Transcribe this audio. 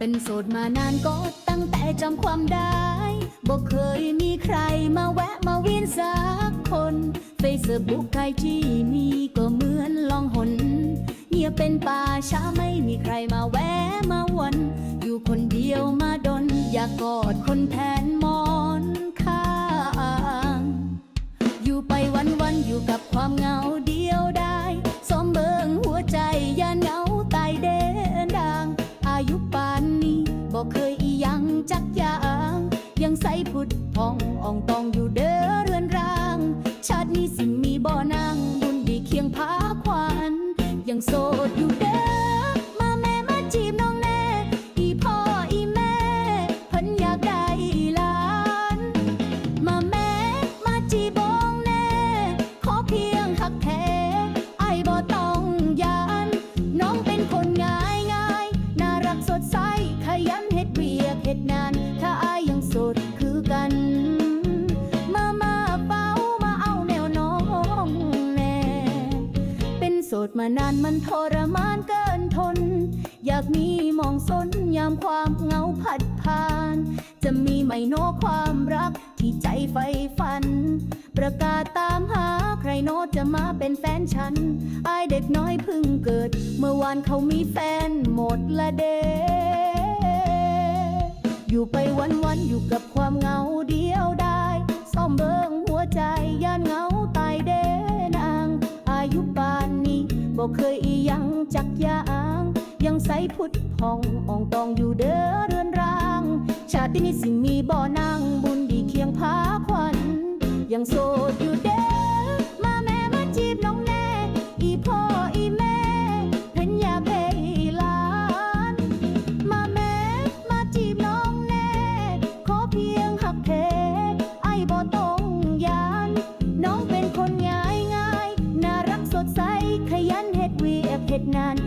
เป็นโสดมานานก็ตั้งแต่จำความได้บอกเคยมีใครมาแวะมาเวียนสักคนเฟซบุ๊กใครที่มีก็เหมือนลองหนเงียบเป็นป่าช้าไม่มีใครมาแวะมาวน อยู่คนเดียวมาดน อยากกอดคนแองอ่องอยู่เด้อเรือนร่าง ชาตินี้สิมีบ่อนางบุญดีเคียงพาขวานยังโสดอยู่เด้อมาแม่มาจีบน้องแน่ อีพ่ออีแม่เพิ่นอยากได้หลาน มาแม่มาจีบบองแน่ ขอเพียงหักแท้ไอ้ายบ่ต้องยาน น้องเป็นคนง่ายง่ายน่ารักสดใสขยันเฮ็ดเวียกเฮ็ดนาานานมันทรมานเกินทน อยากมีมองสนยามความเหงาผัดผ่าน จะมีไหมโนความรักที่ใจใฝ่ฝัน ประกาศตามหาใครโนจะมาเป็นแฟนฉันอายเด็กน้อยเพิ่งเกิด เมื่อวานเขามีแฟนหมดละเด บอกเคยอียังจักยางยังใสพุดพองอ่องตองอยู่เด้อเรือนร่าง ชาตินี้สิมีบ่อนางบุญดีเคียงพาควันยังโสดอยู่เด นคนง่ายง่ายๆน่